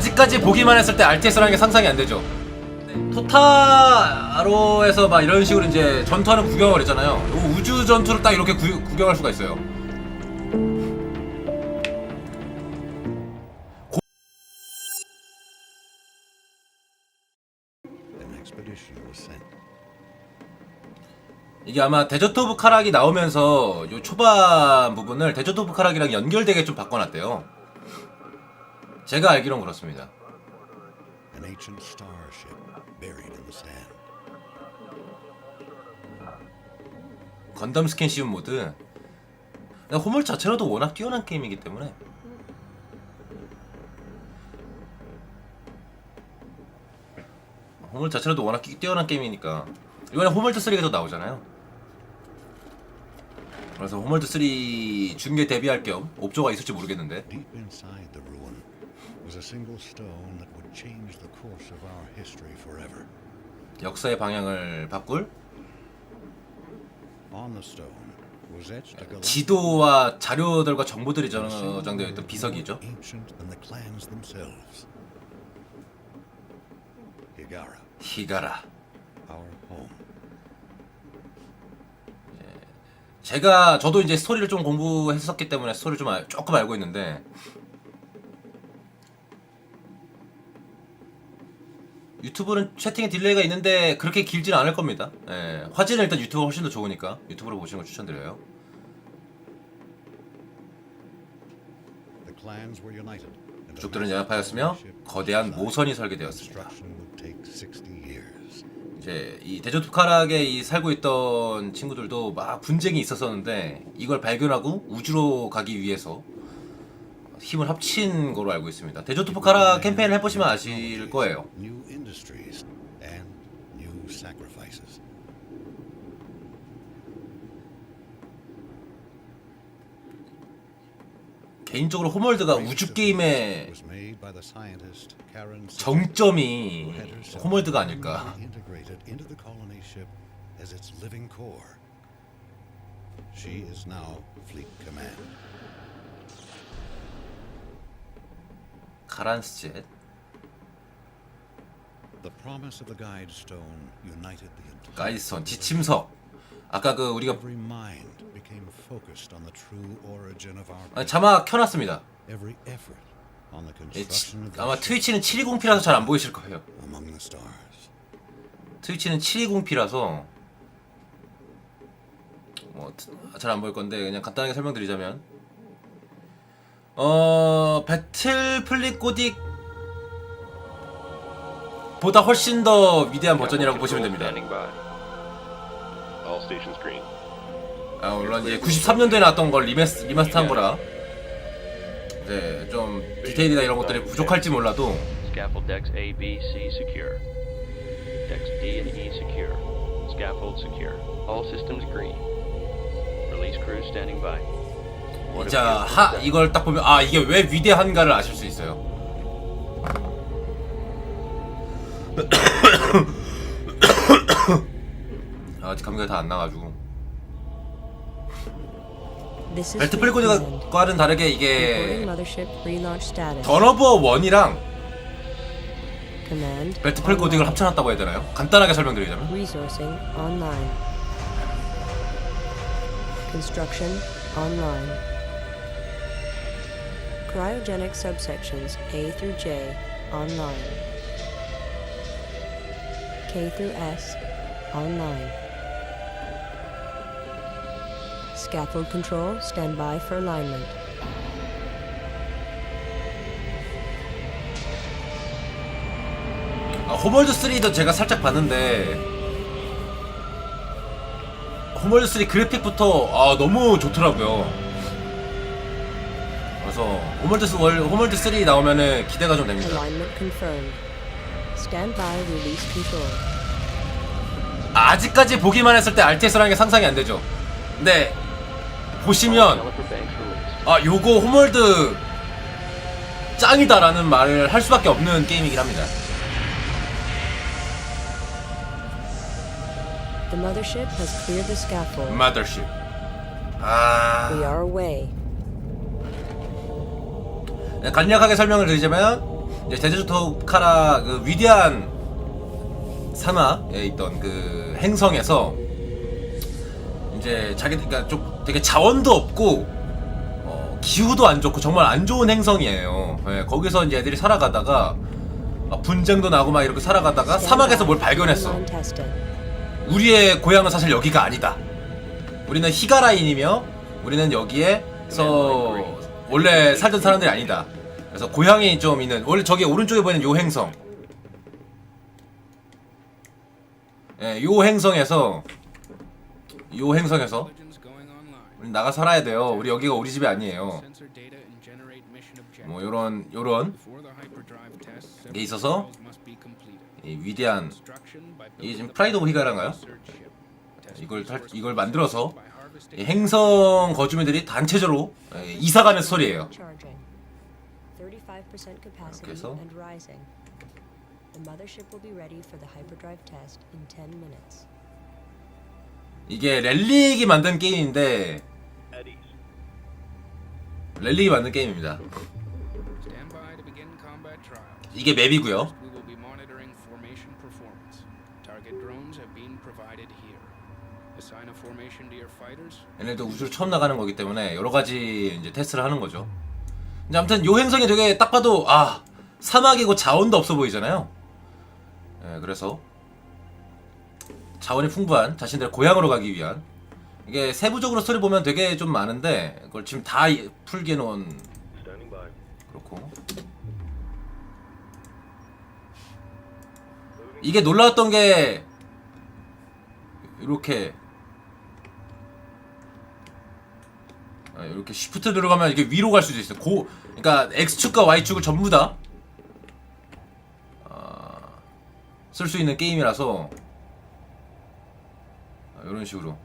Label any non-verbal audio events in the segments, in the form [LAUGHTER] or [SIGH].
아직까지 보기만 했을 때 RTS라는 게 상상이 안 되죠. 토타로에서 막 이런 식으로 이제 전투하는 구경을 했잖아요. 요 우주 전투를 딱 이렇게 구, 구경할 수가 있어요. 이게 아마 데저트 오브 카락이 나오면서 요 초반 부분을 데저트 오브 카락이랑 연결되게 좀 바꿔놨대요. 제가 알기론 그렇습니다. An ancient starship buried in the sand. 건담 스캔시움 모드. 근데 호물 자체로도 워낙 뛰어난 게임이기 때문에 호물 자체로도 워낙 끼- 뛰어난 게임이니까 이번에 호물드 3가 또 나오잖아요. 그래서 호물드 3 중계 데뷔할 겸 옵조가 있을지 모르겠는데 Deep inside the ruin was a single stone that would change the course of our history forever. 역사의 방향을 바꿀 On the stone was etched a galactic 지도와 자료들과 정보들이 저장되어 있던 비석이죠. ancient than the clans themselves. Higara, 히가라. our home. 제가 저도 이제 스토리를 좀 공부했었기 때문에 스토리를 좀 알- 조금 알고 있는데 유튜브는 채팅에 딜레이가 있는데 그렇게 길지는 않을 겁니다. 예, 화질은 일단 유튜브가 훨씬 더 좋으니까 유튜브로 보시는 걸 추천드려요. 부족들은 연합하였으며 거대한 모선이 설계되었습니다. Construction would take 60 years. 이제 이 데저트카락에 이 살고 있던 친구들도 막 분쟁이 있었었는데 이걸 발견하고 우주로 가기 위해서 힘을 합친 거로 알고 있습니다. 데저트카락 캠페인을 해보시면 아실 거예요. 개인적으로 호멀드가 우주 게임의 정점이 호멀드가 아닐까. She is now fleet command. 가란스젯. The promise of the guide stone united the entire 가이드선 지침석. 아까 그 우리가 Every mind became focused on the true origin of our 아니, 자막 켜놨습니다. every effort on the 예, 치- 아마 트위치는 720p라서 잘 안 보이실 거예요. among the stars. 트위치는 720p라서 뭐 잘 안 보일 건데 그냥 간단하게 설명드리자면 어 배틀 플릿고딕 보다 훨씬 더 위대한 버전이라고 보시면 됩니다. 아, 물론 이제 93년도에 나왔던 걸 리메스, 리마스터한 거라 이제 좀 디테일이나 이런 것들이 부족할지 몰라도 Scaffold decks A, B, C secure. Decks D and E secure. Scaffold secure. All systems green. Release crew standing by. 자, 하 이걸 딱 보면 아 이게 왜 위대한가를 아실 수 있어요. 아, 아직 감기가 다 안 나가지고 This is 벨트 Fleet Command. 플리고과는 다르게 이게. 던어버 1이랑 Command. 벨트 플리고딕을 online. 합쳐놨다고 해야 되나요? 간단하게 설명드리자면. Construction online. Cryogenic subsections A through J online. K through S online. Scaffold control standby for alignment. 아, 호멀드 3도 제가 살짝 봤는데 호멀드 3 그래픽부터 아, 너무 좋더라고요. 그래서 호멀드 월 호멀드 3 나오면은 기대가 좀 됩니다. Alignment confirmed. Standby release control. 아직까지 보기만 했을 때 RTS라는 게 상상이 안 되죠. 근데 보시면. 아 요거 호멀드 짱이다라는 말을 할 수밖에 없는 게임이긴 합니다. The mothership has cleared the scaffold. 마더십. 아 We are away. 간략하게 설명을 드리자면 이제 데저토카라 그 위대한 사막에 있던 그 행성에서 이제 자기 그러니까 좀 되게 자원도 없고 어, 기후도 안 좋고 정말 안 좋은 행성이에요. 예, 거기서 이제 애들이 살아가다가 막 분쟁도 나고 막 이렇게 살아가다가 사막에서 뭘 발견했어. 우리의 고향은 사실 여기가 아니다. 우리는 히가라인이며 우리는 여기에서 원래 살던 사람들이 아니다. 그래서 고향이 좀 있는 원래 저기 오른쪽에 보이는 요 행성. 예, 요 행성에서 요 행성에서 우리 나가 살아야 돼요. 우리 여기가 우리 집이 아니에요. 뭐 요런 요런 게 있어서 이 위대한 이게 지금 프라이드 오브 히가라인가요? 이걸 살- 이걸 만들어서 이 행성 거주민들이 단체적으로 예, 이사가는 스토리예요. Charging. 35% capacity 이렇게 해서 and rising. The mothership will be ready for the hyperdrive test in 10 minutes. 이게 렐릭이 만든 게임인데 렐릭이 만든 게임입니다. 이게 맵이고요. We will be monitoring formation performance. Target drones have been provided here. Assign a formation to your fighters. 얘네도 우주로 처음 나가는 거기 때문에 여러 가지 이제 테스트를 하는 거죠. 근데 아무튼 요 행성이 되게 딱 봐도 아 사막이고 자원도 없어 보이잖아요. 예, 그래서 자원이 풍부한 자신들의 고향으로 가기 위한 이게 세부적으로 스토리 보면 되게 좀 많은데 그걸 지금 다 이- 풀게 놓은 그렇고 이게 놀라웠던 게 이렇게 이렇게 쉬프트 들어가면 이게 위로 갈 수도 있어요. 고, 그러니까 X축과 Y축을 전부 다 쓸 수 있는 게임이라서 아, 이런 식으로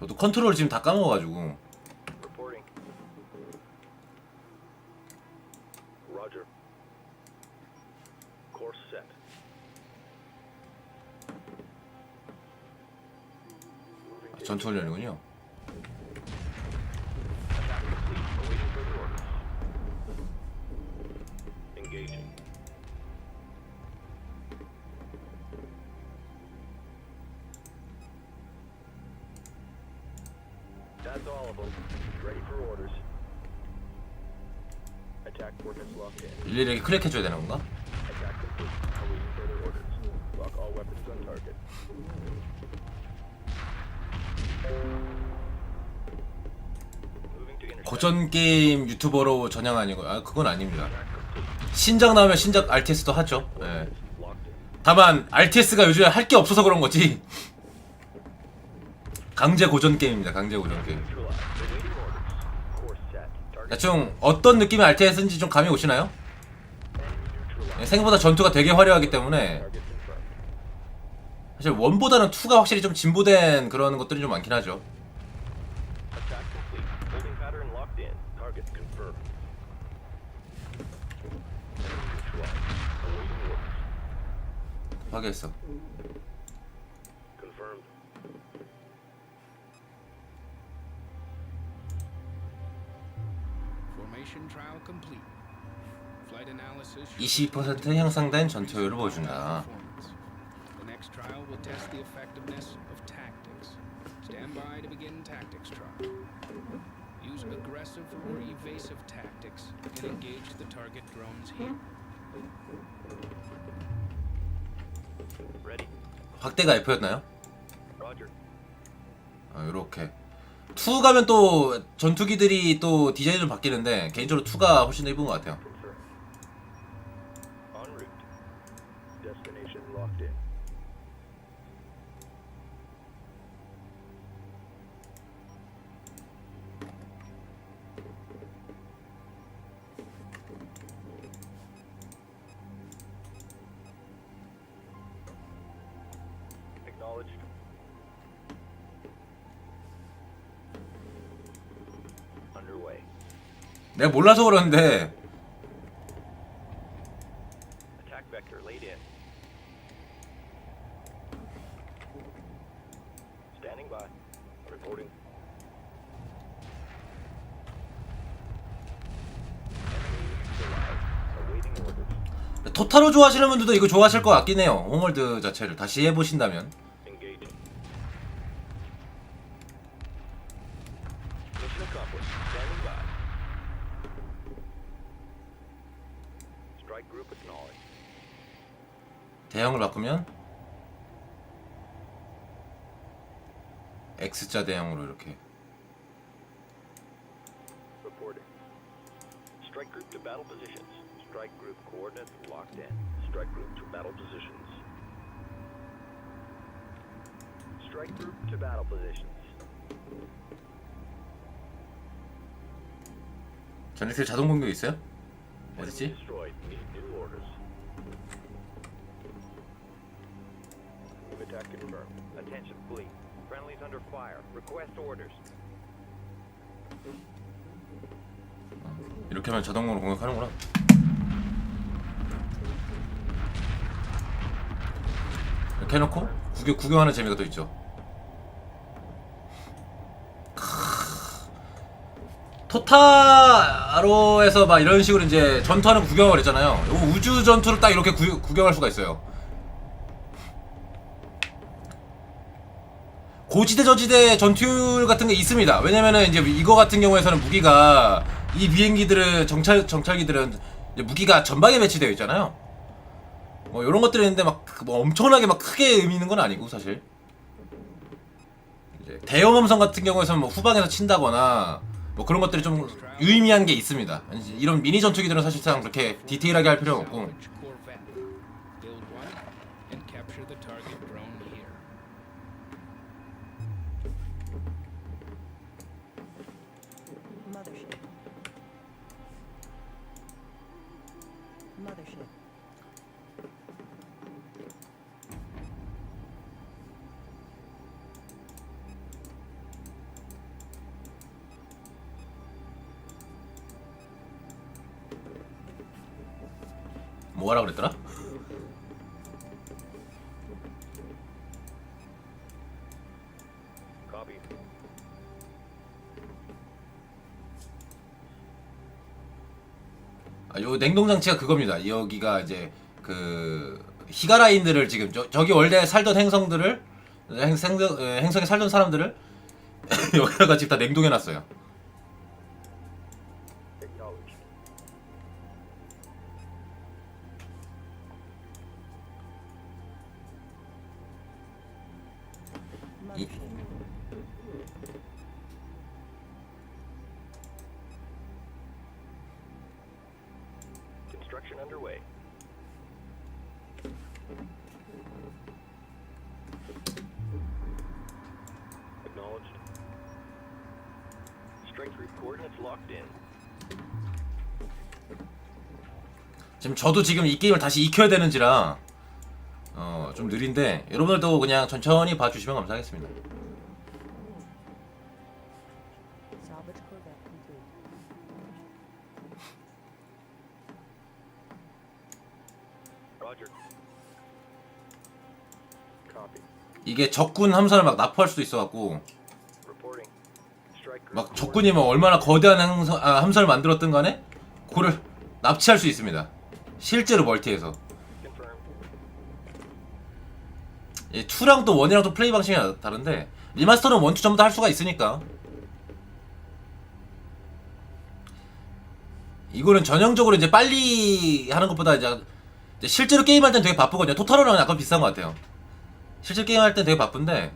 저도 컨트롤 지금 다 까먹어가지고 Reporting. Roger. Course set. Moving to 전투 훈련이군요. attack complete. Awaiting further orders. Engaging. That's all of them. Ready for orders. Attack coordinates locked in. 일일이 클릭해줘야 되는 건가? 고전 게임 유튜버로 전향 아니고 아 그건 아닙니다. 신작 나오면 신작 RTS도 하죠. 예. 다만 RTS가 요즘에 할 게 없어서 그런 거지. 강제 고전 게임입니다. 강제 고전 게임. 대충 어떤 느낌의 RTS인지 좀 감이 오시나요? 예, 생각보다 전투가 되게 화려하기 때문에. 사실 원보다는 2가 확실히 좀 진보된 그런 것들이 좀 많긴 하죠. Attack complete. Holding pattern locked in. Target confirmed. Neutralized. Awaiting orders. 파괴했어. Confirmed. Formation trial complete. Flight analysis. should 22% 향상된 전투 효율을 보여준다. performance. The next trial will test the effectiveness of tactics. Stand by to begin tactics trial. Use aggressive or evasive tactics and engage the target drones here. 확대가 F였나요? 아, 요렇게. 2 가면 또 전투기들이 또 디자인이 좀 바뀌는데 개인적으로 2가 훨씬 더 이쁜 것 같아요. 내가 몰라서 그러는데. 토탈로 좋아하시는 분들도 이거 좋아하실 것 같긴 해요. 홈월드 자체를. 다시 해보신다면. X자 대형으로 이렇게 Reporting. Strike group to battle positions. Strike group coordinates locked in. Strike group to battle positions. Strike group to battle positions. 전ex일 자동 공격 있어요? Enemy 어딨지? destroyed. Need new orders. Move attack confirmed. Attention, fleet. Friendlies under fire. Request orders. 이렇게 하면 자동으로 공격하는구나. 이렇게 해놓고 구경, 구경하는 재미가 또 있죠. 토타로에서 막 이런 식으로 이제 전투하는 구경을 했잖아요. 요 우주 전투를 딱 이렇게 구, 구경할 수가 있어요. 고지대 저지대 전투율 같은 게 있습니다. 왜냐면은 이제 이거 같은 경우에서는 무기가 이 비행기들은 정찰 정찰기들은 무기가 전방에 배치되어 있잖아요. 뭐 이런 것들이 있는데 막 뭐 엄청나게 막 크게 의미 있는 건 아니고 사실. 이제 대형 함성 같은 경우에서는 뭐 후방에서 친다거나 뭐 그런 것들이 좀 유의미한 게 있습니다. 이런 미니 전투기들은 사실상 그렇게 디테일하게 할 필요는 없고 뭐 하라 그랬더라? 아, 요 냉동 장치가 그겁니다. 여기가 이제 그 히가라인들을 지금 저, 저기 원래 살던 행성들을 행, 생, 행성에 살던 사람들을 [LAUGHS] 여기다가 지금 다 냉동해 놨어요. 지금 저도 지금 이 게임을 다시 익혀야 되는지라 어, 좀 느린데 여러분들도 그냥 천천히 봐주시면 감사하겠습니다. 이게 적군 함선을 막 납포할 수도 있어갖고 막 적군이 뭐 얼마나 거대한 함선, 아, 함선을 만들었든 간에 그거를 납치할 수 있습니다. 실제로 멀티에서. 이 2랑 또 1이랑 또 플레이 방식이 다- 다른데 리마스터는 1, 2 전부 다 할 수가 있으니까. 이거는 전형적으로 이제 빨리 하는 것보다 이제, 실제로 게임할 땐 되게 바쁘거든요. 토탈로랑 약간 비슷한 것 같아요. 실제 게임할 땐 되게 바쁜데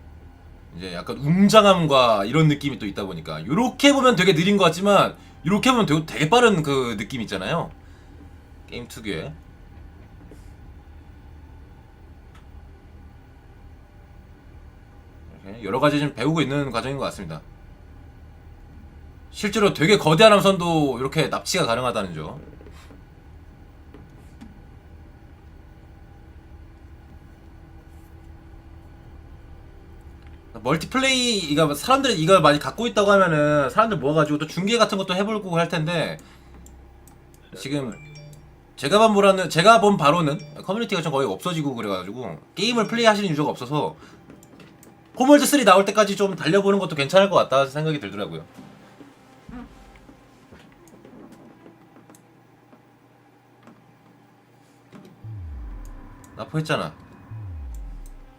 이제 약간 웅장함과 이런 느낌이 또 있다 보니까. 요렇게 보면 되게 느린 것 같지만 요렇게 보면 되게, 되게 빠른 그 느낌 있잖아요 게임 특유의 여러 가지 좀 배우고 있는 과정인 것 같습니다. 실제로 되게 거대한 함선도 이렇게 납치가 가능하다는 점. 멀티플레이 이가 사람들이 이걸 많이 갖고 있다고 하면은 사람들 모아가지고 또 중계 같은 것도 해보고 할 텐데 지금 제가 본 보라는 제가 본 바로는 커뮤니티가 좀 거의 없어지고 그래가지고 게임을 플레이하시는 유저가 없어서 홈월드 3 나올 때까지 좀 달려보는 것도 괜찮을 것 같다 생각이 들더라고요.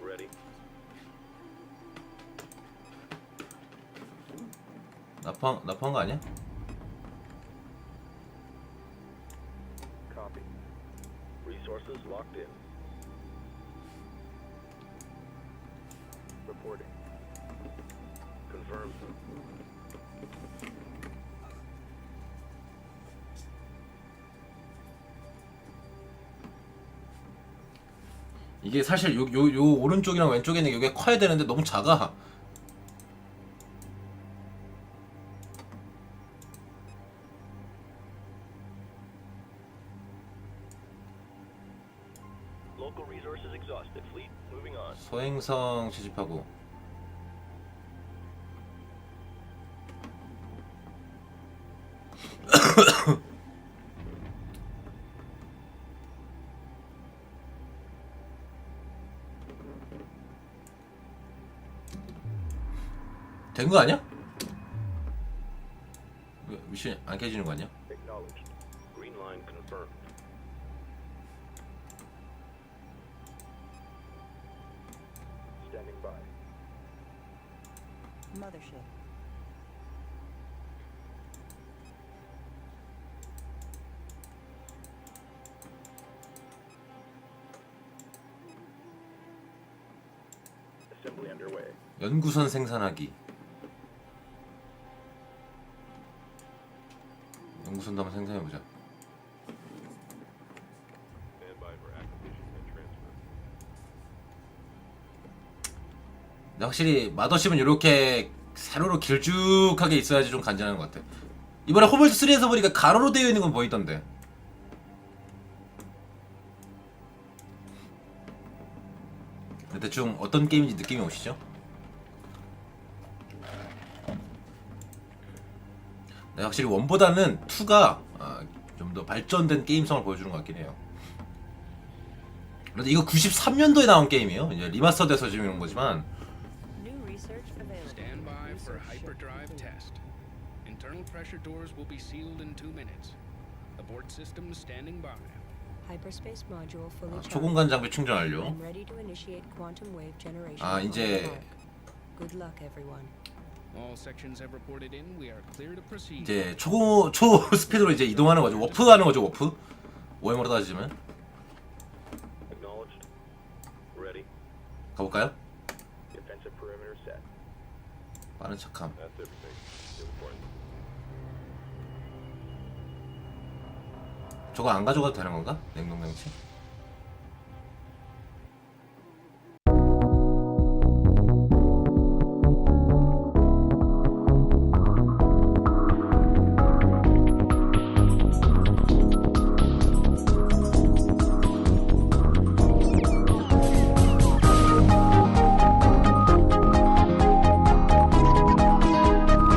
Ready. 납포한 납포한 거 아니야? 이게 사실 요 요 요 오른쪽이랑 왼쪽에 있는 게 이게 커야 되는데 너무 작아. 소행성 채집하고 된 거 아니야? 왜 미션 안 깨지는 거 아니야? Acknowledged. Green line confirmed. Standing by. Mothership. Assembly underway. 연구선 생산하기 연구선도 한번 생산해보자 확실히 마더십은 이렇게 세로로 길쭉하게 있어야지 좀 간지나는 것 같아. 이번에 호벌트 3에서 보니까 가로로 되어 있는 건 보이던데. 대충 어떤 게임인지 느낌이 오시죠? 확실히 원보다는 2가 좀더 발전된 게임성을 보여주는 것 같긴 해요. 그런데 이거 93년도에 나온 게임이에요. 이제 리마스터돼서 지금 이런 거지만 New research available. Stand by for Research ship hyperdrive complete. test. Internal pressure doors will be sealed in two minutes. Abort systems standing by. Hyperspace module fully 아, charged. 초공간 장비 충전 완료. I'm ready to initiate quantum wave generation. 아, 이제- the mark. Good luck, everyone. 이제 초, 초 스피드로 이제 이동하는 거죠. 워프 하는 거죠, 워프. OM으로 따지면. 가볼까요? 빠른 point. 저거 안 가져가도 되는 건가? 냉동장치?